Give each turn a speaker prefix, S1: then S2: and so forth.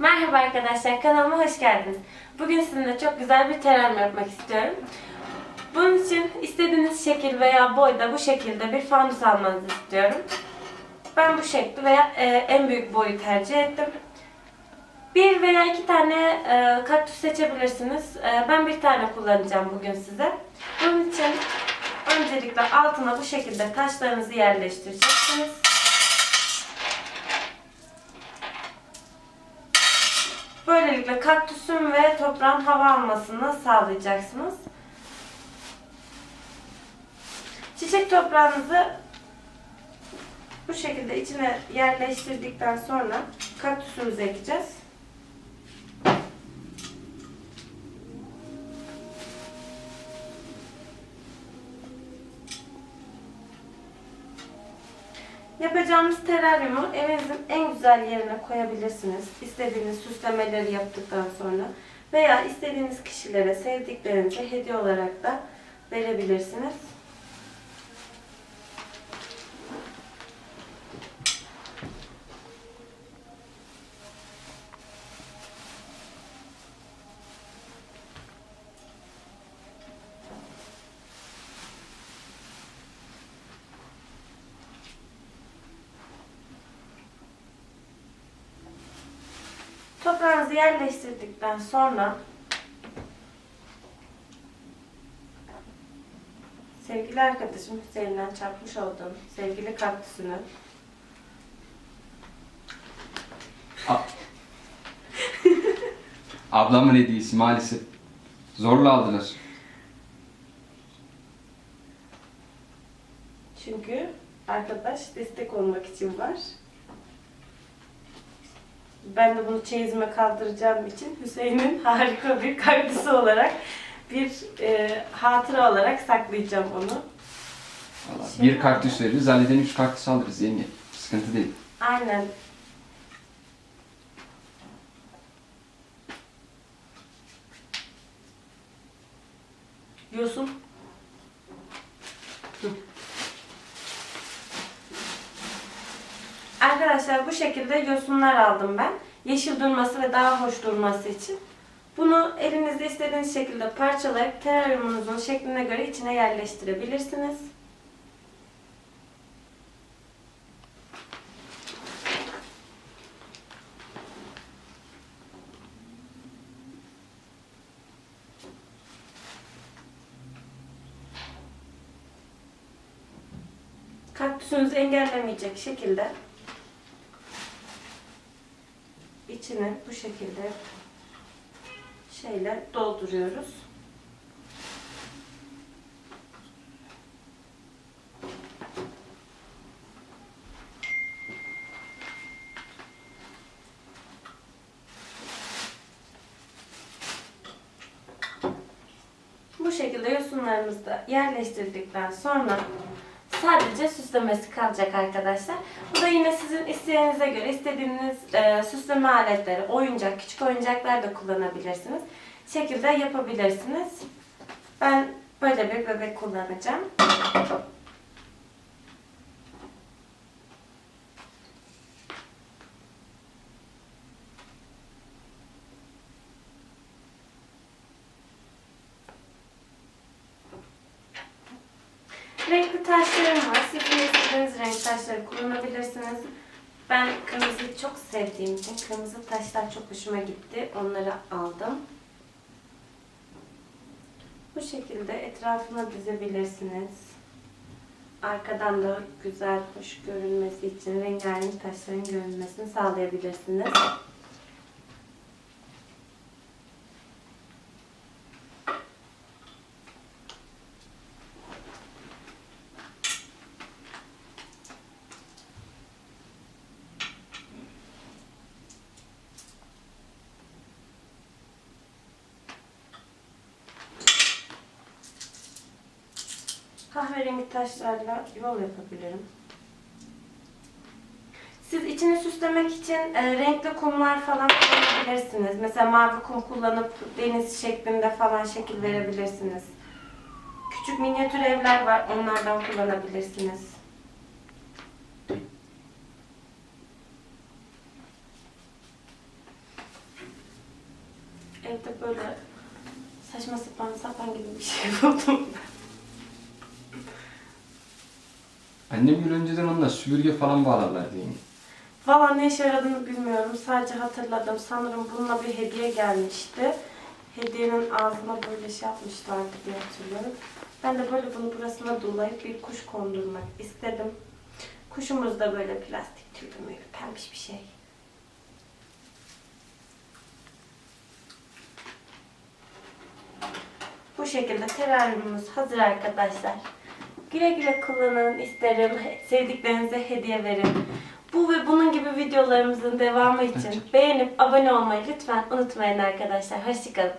S1: Merhaba arkadaşlar, kanalıma hoş geldiniz. Bugün sizinle çok güzel bir terörüm yapmak istiyorum. Bunun için istediğiniz şekil veya boyda bu şekilde bir fanus almanızı istiyorum. Ben bu şekli veya e, en büyük boyu tercih ettim. Bir veya iki tane e, kaktüs seçebilirsiniz. E, ben bir tane kullanacağım bugün size. Bunun için öncelikle altına bu şekilde taşlarınızı yerleştireceksiniz. Böylelikle kaktüsün ve toprağın hava almasını sağlayacaksınız. Çiçek toprağınızı bu şekilde içine yerleştirdikten sonra kaktüsümüzü ekeceğiz. Yapacağımız teraryumu evinizin en güzel yerine koyabilirsiniz. İstediğiniz süslemeleri yaptıktan sonra veya istediğiniz kişilere, sevdiklerinize hediye olarak da verebilirsiniz. Toprağınızı yerleştirdikten sonra sevgili arkadaşım Hüseyin'den çarpmış olduğum sevgili kaktüsünü
S2: A- Ablamın hediyesi maalesef. Zorla aldılar.
S1: çünkü arkadaş destek olmak için var. Ben de bunu çeyizime kaldıracağım için Hüseyin'in harika bir kaktüsü olarak bir e, hatıra olarak saklayacağım onu.
S2: Vallahi
S1: Şey-
S2: bir kaktüs veririz, Ali'den üç kaktüs alırız yenge. Sıkıntı değil.
S1: Aynen. Yosun. Arkadaşlar bu şekilde yosunlar aldım ben. Yeşil durması ve daha hoş durması için. Bunu elinizde istediğiniz şekilde parçalayıp teraryumunuzun şekline göre içine yerleştirebilirsiniz. kaktüsünüzü engellemeyecek şekilde içine bu şekilde şeyle dolduruyoruz. Bu şekilde yosunlarımızı da yerleştirdikten sonra sadece süslemesi kalacak arkadaşlar. Bu da yine sizin isteğinize göre istediğiniz e, süsleme aletleri, oyuncak, küçük oyuncaklar da kullanabilirsiniz. Şekilde yapabilirsiniz. Ben böyle bir bebek kullanacağım. Renkli taşlarım var. Siz de istediğiniz renk taşları kullanabilirsiniz. Ben kırmızıyı çok sevdiğim için kırmızı taşlar çok hoşuma gitti. Onları aldım. Bu şekilde etrafına dizebilirsiniz. Arkadan da güzel, hoş görünmesi için rengarenk taşların görünmesini sağlayabilirsiniz. Kahverengi taşlarla yol yapabilirim. Siz içini süslemek için e, renkli kumlar falan kullanabilirsiniz. Mesela mavi kum kullanıp deniz şeklinde falan şekil verebilirsiniz. Küçük minyatür evler var, onlardan kullanabilirsiniz. evde böyle saçma sapan sapan gibi bir şey buldum.
S2: Annem yıl önceden onlar süpürge falan bağlarlar diye.
S1: Valla ne işe yaradığını bilmiyorum. Sadece hatırladım. Sanırım bununla bir hediye gelmişti. Hediyenin ağzına böyle şey yapmışlardı diye hatırlıyorum. Ben de böyle bunu burasına dolayıp bir kuş kondurmak istedim. Kuşumuz da böyle plastik tüylü müylü pembiş bir şey. Bu şekilde teraryumumuz hazır arkadaşlar. Güle güle kullanın isterim. Sevdiklerinize hediye verin. Bu ve bunun gibi videolarımızın devamı için beğenip abone olmayı lütfen unutmayın arkadaşlar. Hoşçakalın.